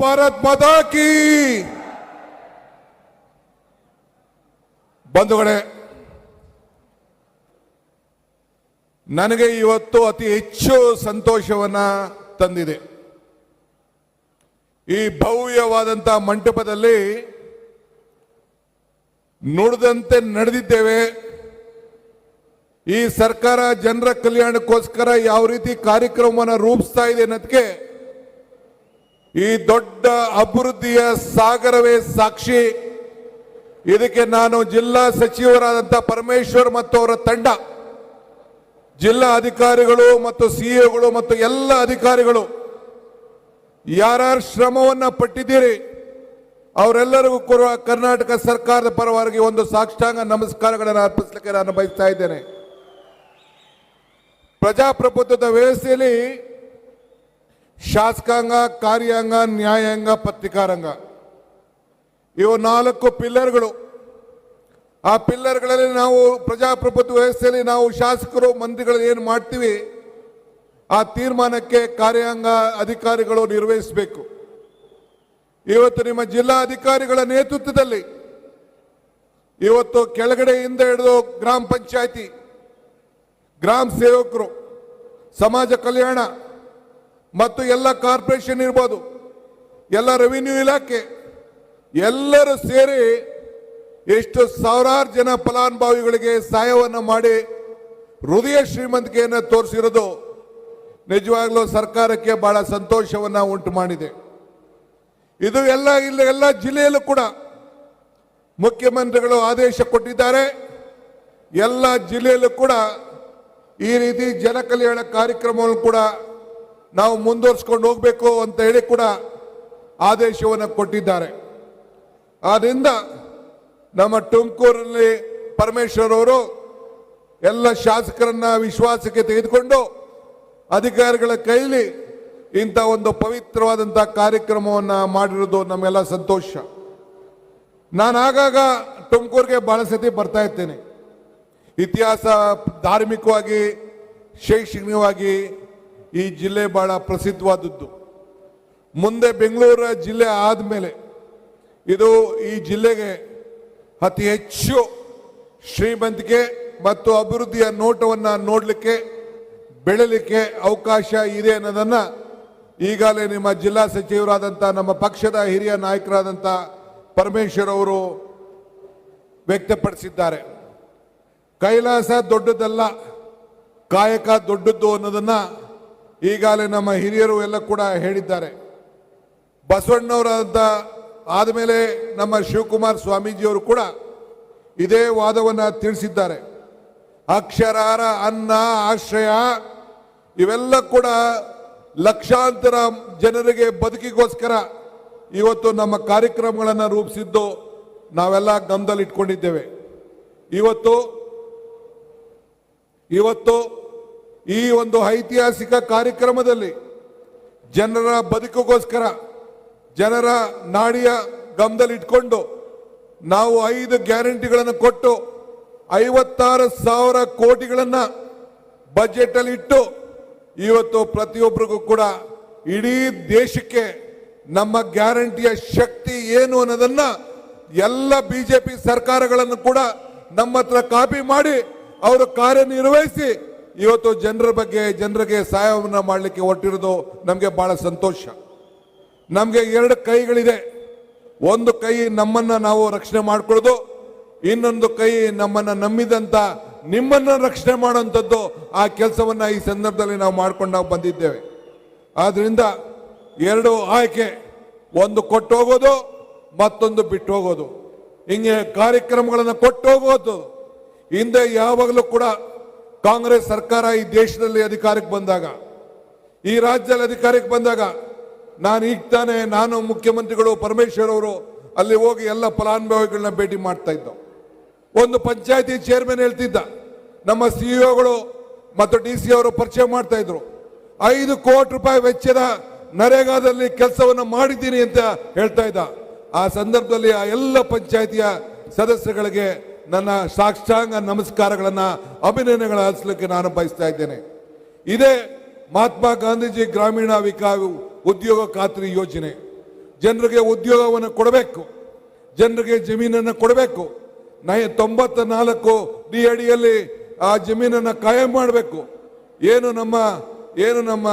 ಭಾರತ್ ಮಾತಾ ಬಂಧುಗಳೇ, ನನಗೆ ಇವತ್ತು ಅತಿ ಹೆಚ್ಚು ಸಂತೋಷವನ್ನ ತಂದಿದೆ. ಈ ಭವ್ಯವಾದಂತಹ ಮಂಟಪದಲ್ಲಿ ನುಡಿದಂತೆ ನಡೆದಿದ್ದೇವೆ. ಈ ಸರ್ಕಾರ ಜನರ ಕಲ್ಯಾಣಕ್ಕೋಸ್ಕರ ಯಾವ ರೀತಿ ಕಾರ್ಯಕ್ರಮವನ್ನು ರೂಪಿಸ್ತಾ ಇದೆ ಅನ್ನೋದಕ್ಕೆ ಈ ದೊಡ್ಡ ಅಭಿವೃದ್ಧಿಯ ಸಾಗರವೇ ಸಾಕ್ಷಿ. ಇದಕ್ಕೆ ನಾನು ಜಿಲ್ಲಾ ಸಚಿವರಾದಂಥ ಪರಮೇಶ್ವರ್ ಮತ್ತು ಅವರ ತಂಡ, ಜಿಲ್ಲಾ ಅಧಿಕಾರಿಗಳು ಮತ್ತು ಸಿಇಒಗಳು ಮತ್ತು ಎಲ್ಲ ಅಧಿಕಾರಿಗಳು, ಯಾರ್ಯಾರು ಶ್ರಮವನ್ನ ಪಟ್ಟಿದ್ದೀರಿ, ಅವರೆಲ್ಲರಿಗೂ ಕೂಡ ಕರ್ನಾಟಕ ಸರ್ಕಾರದ ಪರವಾಗಿ ಒಂದು ಸಾಕ್ಷಾಂಗ ನಮಸ್ಕಾರಗಳನ್ನು ಅರ್ಪಿಸಲಿಕ್ಕೆ ನಾನು ಬಯಸ್ತಾ ಇದ್ದೇನೆ. ಪ್ರಜಾಪ್ರಭುತ್ವದ ವ್ಯವಸ್ಥೆಯಲ್ಲಿ ಶಾಸಕಾಂಗ, ಕಾರ್ಯಾಂಗ, ನ್ಯಾಯಾಂಗ, ಪತ್ರಿಕಾರಂಗ. ಇವು ನಾಲ್ಕು ಪಿಲ್ಲರ್ಗಳು. ಆ ಪಿಲ್ಲರ್ಗಳಲ್ಲಿ ನಾವು ಪ್ರಜಾಪ್ರಭುತ್ವ ವ್ಯವಸ್ಥೆಯಲ್ಲಿ ನಾವು ಶಾಸಕರು ಮಂತ್ರಿಗಳು ಏನು ಮಾಡ್ತೀವಿ, ಆ ತೀರ್ಮಾನಕ್ಕೆ ಕಾರ್ಯಾಂಗ ಅಧಿಕಾರಿಗಳು ನಿರ್ವಹಿಸಬೇಕು. ಇವತ್ತು ನಿಮ್ಮ ಜಿಲ್ಲಾ ಅಧಿಕಾರಿಗಳ ನೇತೃತ್ವದಲ್ಲಿ ಇವತ್ತು ಕೆಳಗಡೆಯಿಂದ ಹಿಡಿದು ಗ್ರಾಮ ಪಂಚಾಯಿತಿ, ಗ್ರಾಮ ಸೇವಕರು, ಸಮಾಜ ಕಲ್ಯಾಣ ಮತ್ತು ಎಲ್ಲ ಕಾರ್ಪೊರೇಷನ್ ಇರ್ಬೋದು, ಎಲ್ಲ ರೆವಿನ್ಯೂ ಇಲಾಖೆ, ಎಲ್ಲರೂ ಸೇರಿ ಎಷ್ಟು ಸಾವಿರಾರು ಜನ ಫಲಾನುಭವಿಗಳಿಗೆ ಸಹಾಯವನ್ನು ಮಾಡಿ ಹೃದಯ ಶ್ರೀಮಂತಿಕೆಯನ್ನು ತೋರಿಸಿರೋದು ನಿಜವಾಗ್ಲೂ ಸರ್ಕಾರಕ್ಕೆ ಬಹಳ ಸಂತೋಷವನ್ನು ಉಂಟು ಮಾಡಿದೆ. ಇದು ಎಲ್ಲ ಇಲ್ಲ, ಎಲ್ಲ ಜಿಲ್ಲೆಯಲ್ಲೂ ಕೂಡ ಮುಖ್ಯಮಂತ್ರಿಗಳು ಆದೇಶ ಕೊಟ್ಟಿದ್ದಾರೆ. ಎಲ್ಲ ಜಿಲ್ಲೆಯಲ್ಲೂ ಕೂಡ ಈ ರೀತಿ ಜನಕಲ್ಯಾಣ ಕಾರ್ಯಕ್ರಮವನ್ನು ಕೂಡ ನಾವು ಮುಂದುವರಿಸ್ಕೊಂಡು ಹೋಗಬೇಕು ಅಂತ ಹೇಳಿ ಕೂಡ ಆದೇಶವನ್ನು ಕೊಟ್ಟಿದ್ದಾರೆ. ಆದ್ದರಿಂದ ನಮ್ಮ ತುಮಕೂರಲ್ಲಿ ಪರಮೇಶ್ವರ್ ಅವರು ಎಲ್ಲ ಶಾಸಕರನ್ನ ವಿಶ್ವಾಸಕ್ಕೆ ತೆಗೆದುಕೊಂಡು ಅಧಿಕಾರಿಗಳ ಕೈಲಿ ಇಂಥ ಒಂದು ಪವಿತ್ರವಾದಂಥ ಕಾರ್ಯಕ್ರಮವನ್ನು ಮಾಡಿರೋದು ನಮಗೆಲ್ಲ ಸಂತೋಷ. ನಾನು ಆಗಾಗ ತುಮಕೂರಿಗೆ ಬಹಳ ಸತಿ ಬರ್ತಾ ಇರ್ತೇನೆ. ಇತಿಹಾಸ ಧಾರ್ಮಿಕವಾಗಿ, ಶೈಕ್ಷಣಿಕವಾಗಿ ಈ ಜಿಲ್ಲೆ ಬಹಳ ಪ್ರಸಿದ್ಧವಾದದ್ದು. ಮುಂದೆ ಬೆಂಗಳೂರು ಜಿಲ್ಲೆ ಆದಮೇಲೆ ಇದು ಈ ಜಿಲ್ಲೆಗೆ ಅತಿ ಹೆಚ್ಚು ಶ್ರೀಮಂತಿಕೆ ಮತ್ತು ಅಭಿವೃದ್ಧಿಯ ನೋಟವನ್ನು ನೋಡಲಿಕ್ಕೆ, ಬೆಳಲಿಕ್ಕೆ ಅವಕಾಶ ಇದೆ ಅನ್ನೋದನ್ನು ಈಗಾಗಲೇ ನಿಮ್ಮ ಜಿಲ್ಲಾ ಸಚಿವರಾದಂಥ ನಮ್ಮ ಪಕ್ಷದ ಹಿರಿಯ ನಾಯಕರಾದಂಥ ಪರಮೇಶ್ವರ್ ಅವರು ವ್ಯಕ್ತಪಡಿಸಿದ್ದಾರೆ. ಕೈಲಾಸ ದೊಡ್ಡದಲ್ಲ, ಕಾಯಕ ದೊಡ್ಡದ್ದು ಅನ್ನೋದನ್ನ ಈಗಾಗಲೇ ನಮ್ಮ ಹಿರಿಯರು ಎಲ್ಲ ಕೂಡ ಹೇಳಿದ್ದಾರೆ. ಬಸವಣ್ಣವರಾದ ಆದಮೇಲೆ ನಮ್ಮ ಶಿವಕುಮಾರ್ ಸ್ವಾಮೀಜಿಯವರು ಕೂಡ ಇದೇ ವಾದವನ್ನು ತಿಳಿಸಿದ್ದಾರೆ. ಅಕ್ಷರಾರ ಅನ್ನ ಆಶ್ರಯ ಇವೆಲ್ಲ ಕೂಡ ಲಕ್ಷಾಂತರ ಜನರಿಗೆ ಬದುಕಿಗೋಸ್ಕರ ಇವತ್ತು ನಮ್ಮ ಕಾರ್ಯಕ್ರಮಗಳನ್ನು ರೂಪಿಸಿದ್ದು ನಾವೆಲ್ಲ ಗಮನದಲ್ಲಿ ಇಟ್ಕೊಂಡಿದ್ದೇವೆ ಇವತ್ತು ಇವತ್ತು ಈ ಒಂದು ಐತಿಹಾಸಿಕ ಕಾರ್ಯಕ್ರಮದಲ್ಲಿ ಜನರ ಬದುಕಿಗೋಸ್ಕರ, ಜನರ ನಾಡಿಯ ಗಮನದಲ್ಲಿ ಇಟ್ಕೊಂಡು ನಾವು ಐದು ಗ್ಯಾರಂಟಿಗಳನ್ನು ಕೊಟ್ಟು ಐವತ್ತಾರು ಸಾವಿರ ಕೋಟಿಗಳನ್ನು ಬಜೆಟಲ್ಲಿ ಇಟ್ಟು ಇವತ್ತು ಪ್ರತಿಯೊಬ್ಬರಿಗೂ ಕೂಡ ಇಡೀ ದೇಶಕ್ಕೆ ನಮ್ಮ ಗ್ಯಾರಂಟಿಯ ಶಕ್ತಿ ಏನು ಅನ್ನೋದನ್ನ ಎಲ್ಲ ಬಿಜೆಪಿ ಸರ್ಕಾರಗಳನ್ನು ಕೂಡ ನಮ್ಮ ಕಾಪಿ ಮಾಡಿ ಅವರು ಕಾರ್ಯನಿರ್ವಹಿಸಿ ಇವತ್ತು ಜನರ ಬಗ್ಗೆ ಜನರಿಗೆ ಸಹಾಯವನ್ನು ಮಾಡಲಿಕ್ಕೆ ಹೊರಟಿರೋದು ನಮಗೆ ಬಹಳ ಸಂತೋಷ. ನಮಗೆ ಎರಡು ಕೈಗಳಿದೆ. ಒಂದು ಕೈ ನಮ್ಮನ್ನ ನಾವು ರಕ್ಷಣೆ ಮಾಡಿಕೊಳ್ಳೋದು, ಇನ್ನೊಂದು ಕೈ ನಮ್ಮನ್ನ ನಂಬಿದಂತ ನಿಮ್ಮನ್ನ ರಕ್ಷಣೆ ಮಾಡುವಂಥದ್ದು ಆ ಕೆಲಸವನ್ನ ಈ ಸಂದರ್ಭದಲ್ಲಿ ನಾವು ಮಾಡ್ಕೊಂಡು ನಾವು ಬಂದಿದ್ದೇವೆ. ಆದ್ದರಿಂದ ಎರಡು ಆಯ್ಕೆ, ಒಂದು ಕೊಟ್ಟು ಹೋಗೋದು ಮತ್ತೊಂದು ಬಿಟ್ಟು ಹೋಗೋದು ಹಿಂಗೆ ಕಾರ್ಯಕ್ರಮಗಳನ್ನು ಕೊಟ್ಟು ಹೋಗೋದು ಹಿಂದೆ ಯಾವಾಗಲೂ ಕೂಡ ಕಾಂಗ್ರೆಸ್ ಸರ್ಕಾರ ಈ ದೇಶದಲ್ಲಿ ಅಧಿಕಾರಕ್ಕೆ ಬಂದಾಗ, ಈ ರಾಜ್ಯದಲ್ಲಿ ಅಧಿಕಾರಕ್ಕೆ ಬಂದಾಗ ನಾನು ಈಗ ತಾನೇ ನಾನು ಮುಖ್ಯಮಂತ್ರಿಗಳು ಪರಮೇಶ್ವರ್ ಅವರು ಅಲ್ಲಿ ಹೋಗಿ ಎಲ್ಲ ಫಲಾನುಭವಿಗಳನ್ನ ಭೇಟಿ ಮಾಡ್ತಾ ಇದ್ದೋ. ಒಂದು ಪಂಚಾಯತಿ ಚೇರ್ಮನ್ ಹೇಳ್ತಿದ್ದ, ನಮ್ಮ ಸಿಇಒಗಳು ಮತ್ತು ಡಿ ಸಿ ಅವರು ಪರಿಚಯ ಮಾಡ್ತಾ ಇದ್ರು. ಐದು ಕೋಟಿ ರೂಪಾಯಿ ವೆಚ್ಚದ ನರೇಗಾದಲ್ಲಿ ಕೆಲಸವನ್ನು ಮಾಡಿದ್ದೀನಿ ಅಂತ ಹೇಳ್ತಾ ಇದ್ದ. ಆ ಸಂದರ್ಭದಲ್ಲಿ ಆ ಎಲ್ಲ ಪಂಚಾಯತಿಯ ಸದಸ್ಯಗಳಿಗೆ ನನ್ನ ಸಾಕ್ಷಾಂಗ ನಮಸ್ಕಾರಗಳನ್ನ ಅಭಿನಂದನೆಗಳ ಹರಿಸಲಿಕ್ಕೆ ನಾನು ಬಯಸ್ತಾ ಇದ್ದೇನೆ. ಇದೇ ಮಹಾತ್ಮ ಗಾಂಧೀಜಿ ಗ್ರಾಮೀಣ ವಿಕಾ ಉದ್ಯೋಗ ಖಾತ್ರಿ ಯೋಜನೆ. ಜನರಿಗೆ ಉದ್ಯೋಗವನ್ನು ಕೊಡಬೇಕು. ಜನರಿಗೆ ಜಮೀನನ್ನು ಕೊಡಬೇಕು. ನೈ ತೊಂಬತ್ತ ನಾಲ್ಕು ಡಿ ಅಡಿಯಲ್ಲಿ ಆ ಜಮೀನನ್ನು ಕಾಯಂ ಮಾಡಬೇಕು. ಏನು ನಮ್ಮ ಏನು ನಮ್ಮ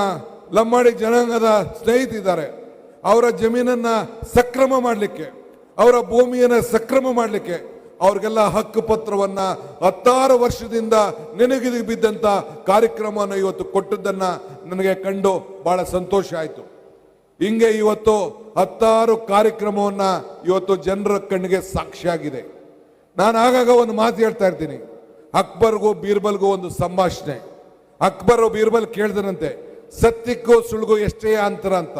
ಲಂಬಾಡಿ ಜನಾಂಗದ ಸ್ನೇಹಿತಿದ್ದಾರೆ, ಅವರ ಜಮೀನನ್ನು ಸಕ್ರಮ ಮಾಡಲಿಕ್ಕೆ, ಅವರ ಭೂಮಿಯನ್ನು ಸಕ್ರಮ ಮಾಡಲಿಕ್ಕೆ ಅವ್ರಿಗೆಲ್ಲ ಹಕ್ಕು ಪತ್ರವನ್ನ ಹತ್ತಾರು ವರ್ಷದಿಂದ ನೆನಗಿದು ಬಿದ್ದಂತ ಕಾರ್ಯಕ್ರಮವನ್ನು ಇವತ್ತು ಕೊಟ್ಟದ್ದನ್ನ ನನಗೆ ಕಂಡು ಬಹಳ ಸಂತೋಷ ಆಯಿತು. ಹಿಂಗೆ ಇವತ್ತು ಹತ್ತಾರು ಕಾರ್ಯಕ್ರಮವನ್ನ ಇವತ್ತು ಜನರ ಕಣ್ಣಿಗೆ ಸಾಕ್ಷಿಯಾಗಿದೆ. ನಾನು ಆಗಾಗ ಒಂದು ಮಾತು ಹೇಳ್ತಾ ಇರ್ತೀನಿ. ಅಕ್ಬರ್ಗೂ ಬೀರ್ಬಲ್ಗೂ ಒಂದು ಸಂಭಾಷಣೆ. ಅಕ್ಬರ್ ಬೀರ್ಬಲ್ ಕೇಳ್ದನಂತೆ ಸತ್ಯಕ್ಕೂ ಸುಳ್ಗು ಎಷ್ಟೇ ಅಂತರ ಅಂತ.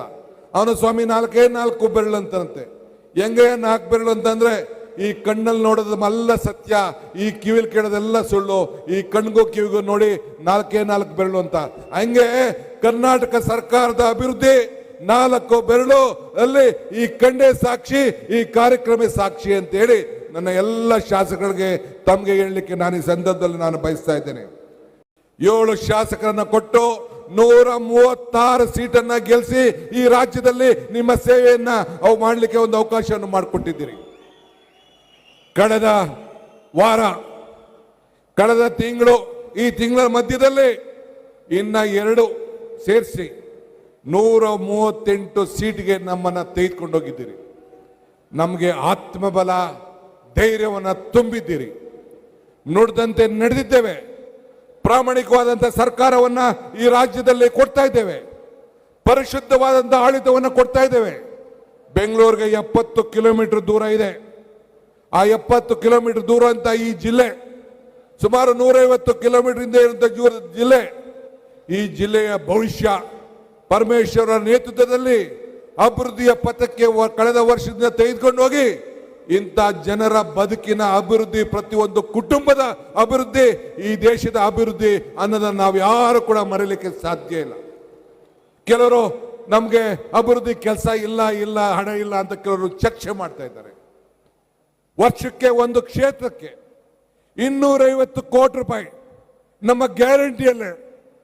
ಅವನು ಸ್ವಾಮಿ ನಾಲ್ಕೇ ನಾಲ್ಕು ಬೆರಳು ಅಂತಂತೆ ಹೆಂಗೆ ನಾಲ್ಕು ಬೆರಳು ಅಂತಂದ್ರೆ ಈ ಕಣ್ಣಲ್ಲಿ ನೋಡೋದಲ್ಲ ಸತ್ಯ, ಈ ಕಿವಿಲ್ ಕೇಳೋದೆಲ್ಲ ಸುಳ್ಳು, ಈ ಕಣ್ಗೂ ಕಿವಿಗೂ ನೋಡಿ ನಾಲ್ಕೇ ನಾಲ್ಕು ಬೆರಳು ಅಂತ. ಹಂಗೆ ಕರ್ನಾಟಕ ಸರ್ಕಾರದ ಅಭಿವೃದ್ಧಿ ನಾಲ್ಕು ಬೆರಳು, ಅಲ್ಲಿ ಈ ಕಂಡೆ ಸಾಕ್ಷಿ, ಈ ಕಾರ್ಯಕ್ರಮ ಸಾಕ್ಷಿ ಅಂತ ಹೇಳಿ ನನ್ನ ಎಲ್ಲ ಶಾಸಕರಿಗೆ ತಮಗೆ ಹೇಳಲಿಕ್ಕೆ ನಾನು ಈ ಸಂದರ್ಭದಲ್ಲಿ ನಾನು ಬಯಸ್ತಾ ಇದ್ದೇನೆ. ಏಳು ಶಾಸಕರನ್ನ ಕೊಟ್ಟು ನೂರ ಮೂವತ್ತಾರು ಸೀಟನ್ನ ಗೆಲ್ಲಿಸಿ ಈ ರಾಜ್ಯದಲ್ಲಿ ನಿಮ್ಮ ಸೇವೆಯನ್ನ ಅವು ಮಾಡಲಿಕ್ಕೆ ಒಂದು ಅವಕಾಶವನ್ನು ಮಾಡಿಕೊಟ್ಟಿದ್ದೀರಿ. ಕಳೆದ ವಾರ, ಕಳೆದ ತಿಂಗಳು, ಈ ತಿಂಗಳ ಮಧ್ಯದಲ್ಲಿ ಇನ್ನ ಎರಡು ಸೇರಿಸಿ ನೂರ ಮೂವತ್ತೆಂಟು ಸೀಟ್ಗೆ ನಮ್ಮನ್ನ ತೆಗೆದುಕೊಂಡು ಹೋಗಿದ್ದೀರಿ ನಮಗೆ ಆತ್ಮಬಲ, ಧೈರ್ಯವನ್ನು ತುಂಬಿದ್ದೀರಿ. ನುಡಿದಂತೆ ನಡೆದಿದ್ದೇವೆ. ಪ್ರಾಮಾಣಿಕವಾದಂಥ ಸರ್ಕಾರವನ್ನ ಈ ರಾಜ್ಯದಲ್ಲಿ ಕೊಡ್ತಾ ಇದ್ದೇವೆ. ಪರಿಶುದ್ಧವಾದಂಥ ಆಡಳಿತವನ್ನು ಕೊಡ್ತಾ ಇದ್ದೇವೆ. ಬೆಂಗಳೂರಿಗೆ ಎಪ್ಪತ್ತು ಕಿಲೋಮೀಟರ್ ದೂರ ಇದೆ. ಆ ಎಪ್ಪತ್ತು ಕಿಲೋಮೀಟರ್ ದೂರ ಅಂತ ಈ ಜಿಲ್ಲೆ, ಸುಮಾರು ನೂರೈವತ್ತು ಕಿಲೋಮೀಟರ್ ಹಿಂದೆ ಇರುವಂತ ದೂರ ಜಿಲ್ಲೆ, ಈ ಜಿಲ್ಲೆಯ ಭವಿಷ್ಯ ಪರಮೇಶ್ವರ ನೇತೃತ್ವದಲ್ಲಿ ಅಭಿವೃದ್ಧಿಯ ಪಥಕ್ಕೆ ಕಳೆದ ವರ್ಷದಿಂದ ತೆಗೆದುಕೊಂಡು ಹೋಗಿ, ಇಂಥ ಜನರ ಬದುಕಿನ ಅಭಿವೃದ್ಧಿ, ಪ್ರತಿಯೊಂದು ಕುಟುಂಬದ ಅಭಿವೃದ್ಧಿ, ಈ ದೇಶದ ಅಭಿವೃದ್ಧಿ ಅನ್ನೋದನ್ನು ನಾವು ಯಾರು ಕೂಡ ಮರೀಲಿಕ್ಕೆ ಸಾಧ್ಯ ಇಲ್ಲ. ಕೆಲವರು ನಮಗೆ ಅಭಿವೃದ್ಧಿ ಕೆಲಸ ಇಲ್ಲ ಇಲ್ಲ, ಹಣ ಇಲ್ಲ ಅಂತ ಕೆಲವರು ಚರ್ಚೆ ಮಾಡ್ತಾ ಇದ್ದಾರೆ. ವರ್ಷಕ್ಕೆ ಒಂದು ಕ್ಷೇತ್ರಕ್ಕೆ ಇನ್ನೂರೈವತ್ತು ಕೋಟಿ ರೂಪಾಯಿ ನಮ್ಮ ಗ್ಯಾರಂಟಿಯಲ್ಲೇ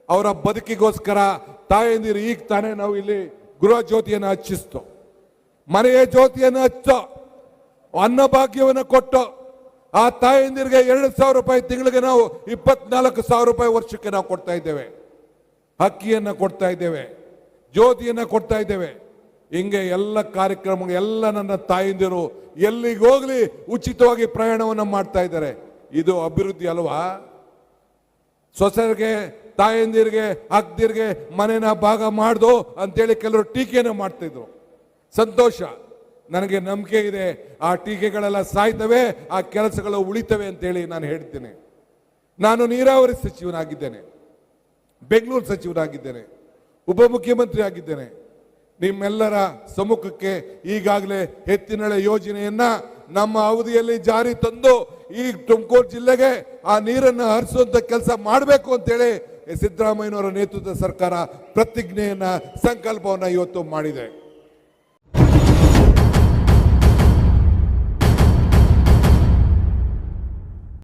ಅವರ ಬದುಕಿಗೋಸ್ಕರ ತಾಯಂದಿರು ಈಗ ತಾನೇ ನಾವು ಇಲ್ಲಿ ಗೃಹ ಜ್ಯೋತಿಯನ್ನು ಹಚ್ಚಿಸ್ತು. ಮನೆಯ ಜ್ಯೋತಿಯನ್ನು ಹಚ್ಚೋ ಅನ್ನಭಾಗ್ಯವನ್ನು ಕೊಟ್ಟು, ಆ ತಾಯಂದಿರಿಗೆ ಎರಡು ಸಾವಿರ ರೂಪಾಯಿ ತಿಂಗಳಿಗೆ ನಾವು ಇಪ್ಪತ್ನಾಲ್ಕು ಸಾವಿರ ರೂಪಾಯಿ ವರ್ಷಕ್ಕೆ ನಾವು ಕೊಡ್ತಾ ಇದ್ದೇವೆ. ಅಕ್ಕಿಯನ್ನು ಕೊಡ್ತಾ ಇದ್ದೇವೆ, ಜ್ಯೋತಿಯನ್ನು ಕೊಡ್ತಾ ಇದ್ದೇವೆ. ಹಿಂಗೆ ಎಲ್ಲ ಕಾರ್ಯಕ್ರಮ ಎಲ್ಲ ನನ್ನ ತಾಯಂದಿರು ಎಲ್ಲಿಗೆ ಹೋಗ್ಲಿ ಉಚಿತವಾಗಿ ಪ್ರಯಾಣವನ್ನು ಮಾಡ್ತಾ ಇದ್ದಾರೆ. ಇದು ಅಭಿವೃದ್ಧಿ ಅಲ್ವಾ? ಸ್ವಸರಿಗೆ ತಾಯಂದಿರಿಗೆ ಅಕ್ದಿರಿಗೆ ಮನೆನ ಭಾಗ ಮಾಡ್ದು ಅಂತೇಳಿ ಕೆಲವರು ಟೀಕೆಯನ್ನು ಮಾಡ್ತಿದ್ರು ಸಂತೋಷ. ನನಗೆ ನಂಬಿಕೆ ಇದೆ. ಆ ಟೀಕೆಗಳೆಲ್ಲ ಸಾಯ್ತವೆ, ಆ ಕೆಲಸಗಳು ಉಳಿತವೆ ಅಂತೇಳಿ ನಾನು ಹೇಳ್ತೇನೆ. ನಾನು ನೀರಾವರಿ ಸಚಿವನಾಗಿದ್ದೇನೆ. ಬೆಂಗಳೂರು ಸಚಿವನಾಗಿದ್ದೇನೆ. ಉಪಮುಖ್ಯಮಂತ್ರಿ ಆಗಿದ್ದೇನೆ. ನಿಮ್ಮೆಲ್ಲರ ಸಮ್ಮುಖಕ್ಕೆ ಈಗಾಗಲೇ ಎತ್ತಿನಳೆ ಯೋಜನೆಯನ್ನ ನಮ್ಮ ಅವಧಿಯಲ್ಲಿ ಜಾರಿ ತಂದು ಈ ತುಮಕೂರು ಜಿಲ್ಲೆಗೆ ಆ ನೀರನ್ನು ಹರಿಸುವಂತ ಕೆಲಸ ಮಾಡಬೇಕು ಅಂತೇಳಿ ಸಿದ್ದರಾಮಯ್ಯನವರ ನೇತೃತ್ವದ ಸರ್ಕಾರ ಪ್ರತಿಜ್ಞೆಯನ್ನ, ಸಂಕಲ್ಪವನ್ನ ಇವತ್ತು ಮಾಡಿದೆ.